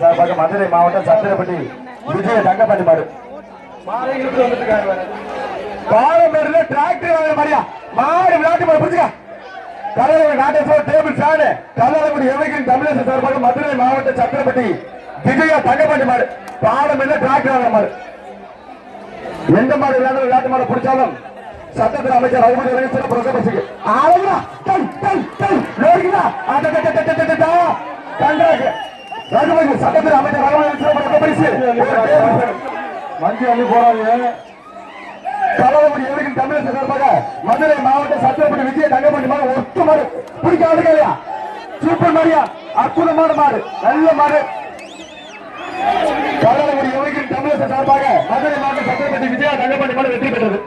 சார்பாக மதுரை மாவட்டம் சத்திரப்பட்டி விஜய தங்கப்பட்டி மாடு பாலமேடுல டிராக்டர் வாங்க மாதிரியா? மாடு விளையாட்டு மாடு பிடிச்சுக்க கரவர நாட்டேஸ்வரர் டேபிள் ஃபேனு கல்லாலக்குடி எவைக்கும் தமிழக சார்பாக மதுரை மாவட்ட சக்கரப்பட்டி விஜயா தங்கப்பாண்டி மாடு. பாலம் என்ன? டிராக்டர் ஆன மாடு. எந்த மாடு விளையாடும் விளையாட்டு மாடு பிடிச்சாலும் சட்டத்தில் அமைச்சர் அறுபது வரை சிறப்பு ரசபசிக்கு ஆளுங்களா டல் டல் டல். லோரிங்களா கண்டாக்கு ரகுபதி சட்டத்தில் அமைச்சர் அறுபது சிறப்பு ரசபரிசு மஞ்சள் அள்ளி போறாங்க. கலவரப்படி எதிர்க்கும் தமிழக சார்பாக மதுரை மாவட்ட சத்திரப்படி விஜய தங்கப்பட்டி மாடு ஒட்டு மாடு பிடிக்க ஆளுங்களையா சூப்பர் மாடியா அற்புதமான மாடு நல்ல மாடு கலவரப்படி எதிர்க்கும் தமிழக சார்பாக மதுரை மாவட்ட சத்திரப்பட்டி விஜயா தங்கப்பட்டி மாடு வெற்றி பெற்றது.